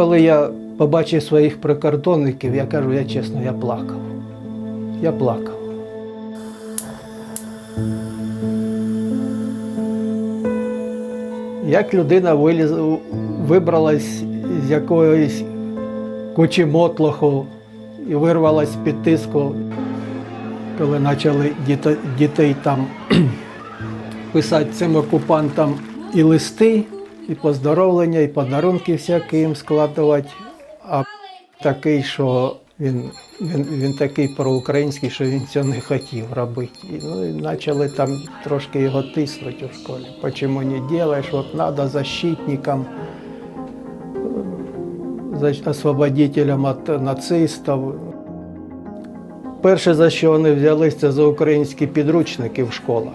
коли я побачив своїх прикордонників, я кажу, я чесно, я плакав. Я плакав. Як людина виліз, вибралась з якоїсь кучі мотлоху і вирвалась з-під тиску, коли почали дітей там писати цим окупантам і листи, і поздоровлення, і подарунки всякі їм складувати. А такий, що він, він, він такий проукраїнський, що він цього не хотів робити. Ну, і почали там трошки його тиснути у школі. Почему не робиш, от треба защитникам, освободителям від нацистів. Перше, за що вони взялись, це за українські підручники в школах,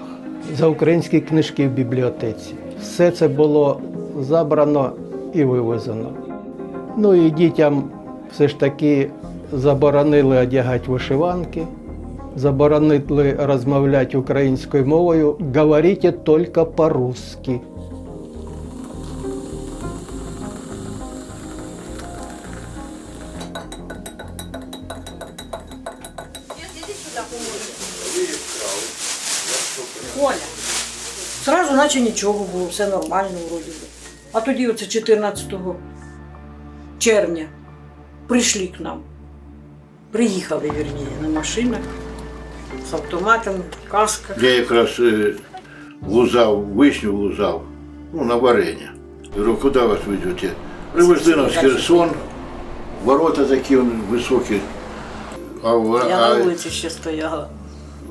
за українські книжки в бібліотеці. Все це було забрано і вивезено. Ну і дітям все ж таки заборонили одягати вишиванки, заборонили розмовляти українською мовою. Говорите тільки по-русски. Оля. Сразу наче нічого було, все нормально вроді. А тоді оце 14 червня прийшли к нам. Приїхали, вірніше, на машинах з автоматами, касках. Я якраз е, лузав, вишню лузав, ну, на варення. Говорю, куди вас ведете? Привезли нас в Херсон, ворота такі високі. А, Я а на вулиці ще стояла.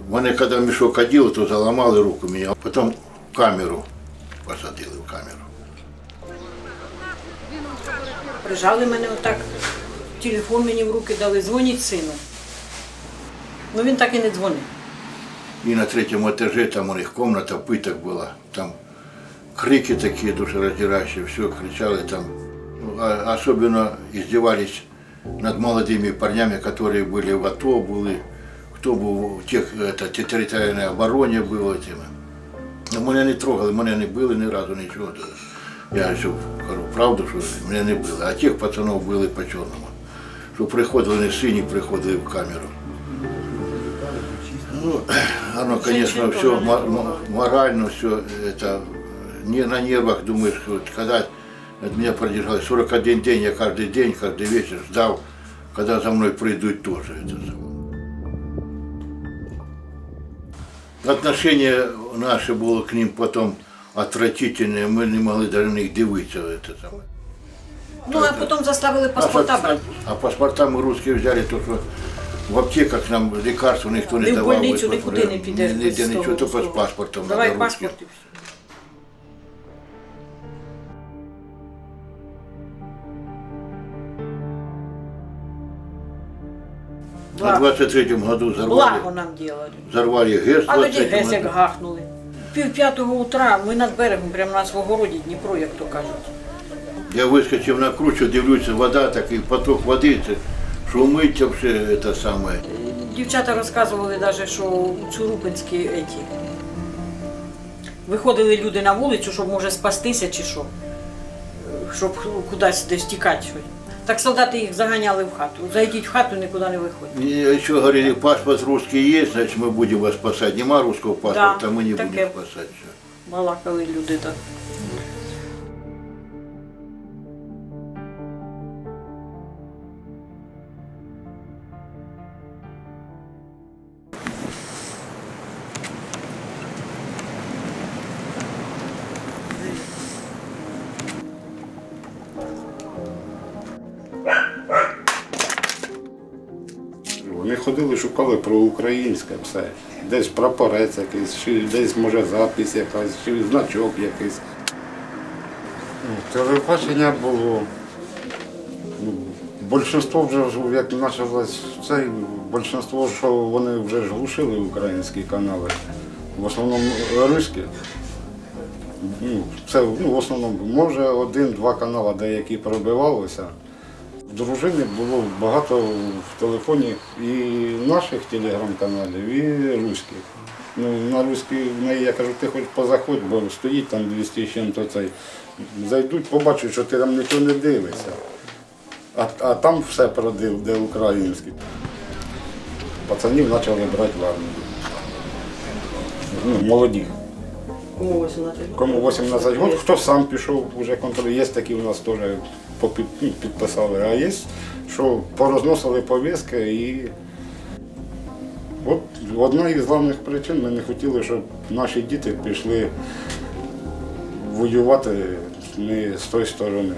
вони коли мішок оділи, то заламали руку мені, а потім камеру посадили в камеру Прижали мене отак, телефон мені в руки дали, дзвоніть сину. Ну він так і не дзвонив. І на третьому етажі там у них кімната питок була. Там крики такі душераздирающие, все кричали там. Ну, а особенно издевались над молодыми парнями, которые были в АТО, были, кто був в тех, это, те- територіальній обороні був этим. Ну, мене не трогали, мене не били ні разу нічого. Я ще кажу правду, що мене не били. А тих пацанов били по чорному. Що приходили не сині, приходили в камеру. Ну, оно, конечно, все морально, все это не на нервах думаешь, вот когда от меня продержалось 41 день, я каждый день, каждый вечер ждал, когда за мной придут тоже. Это. Отношение наше было к ним потом отвратительное, мы не могли даже на них дивиться. Это самое. Ну, а потім заставили паспорта брати. А паспорта мы русские взяли, то что в аптеках нам лекарства никто не Ні в давал. больницю вот, нікуди не підеш. без Нигде того ничего, только с всього. паспортом. Давай надо русским. паспорт і все. На 23-м году Благо взорвали, нам делали. взорвали ГЭС. А тоді 23-м геть як году. гахнули. Пів п'ятого утра ми над берегом, прямо на Свогороді, Дніпро, як то кажуть. Я вискочив на кручу, дивлюся, вода, такий поток води, це шумить все це саме. Дівчата розказували навіть, що у Цурупинські еті. Виходили люди на вулицю, щоб може спастися чи що, щоб кудись десь тікати. щось. Так солдати їх заганяли в хату. Зайдіть в хату, нікуди не виходьте. И еще говорили, паспорт русский есть, значит мы будем вас спасать. Нема русского паспорта, Да, мы не таке. будем спасать. Всё. Балакали люди так. Ходили, шукали про українське все. Десь прапорець якийсь, чи десь може запис якась, чи значок якийсь. Ну, Телебачення було. Ну, Большинство вже як почалось цей, большинство, що вони вже ж глушили українські канали. В основному руські. Ну, це ну, в основному, може, один-два канали деякі пробивалися. Дружини було багато в телефоні і наших телеграм-каналів, і руських. Ну, на руській в неї я кажу, ти хоч позаходь, бо стоїть там 200 з чим-то цей. Зайдуть, побачать, що ти там нічого не дивишся. А, а там все продив, де український. Пацанів почали брати в армію. Ну, молоді. Кому 18 Кому 18 років, хто сам пішов, вже контроль. Є такі у нас теж ну, підписали, а є, що порозносили пов'язки і от одна із головних причин ми не хотіли, щоб наші діти пішли воювати не з тої сторони.